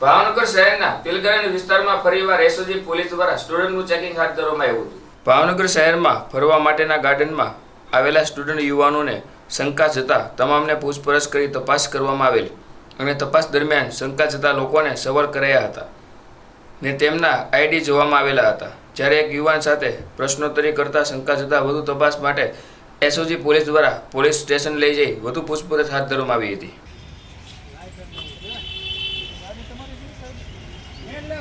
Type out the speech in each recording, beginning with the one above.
ભાવનગર શહેરના તિલગરણ વિસ્તારમાં ફરીવાર એસઓજી પોલીસ દ્વારા સ્ટુડન્ટનું ચેકિંગ હાથ ધરવામાં આવ્યું હતું. ભાવનગર શહેરમાં ફરવા માટેના ગાર્ડનમાં આવેલા સ્ટુડન્ટ યુવાનોને શંકા જતા તમામને પૂછપરછ કરી તપાસ કરવામાં આવેલ અને તપાસ દરમિયાન શંકા જતા લોકોને સવાલ કરાયા હતા ને તેમના આઈડી જોવામાં આવેલા હતા. જ્યારે એક યુવાન સાથે પ્રશ્નોત્તરી કરતા શંકા જતા વધુ તપાસ માટે એસઓજી પોલીસ દ્વારા પોલીસ સ્ટેશન લઈ જઈ વધુ પૂછપરછ હાથ ધરવામાં આવી હતી.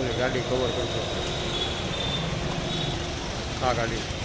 ઓલી ગાડી કવર કરજો. આ ગાડી.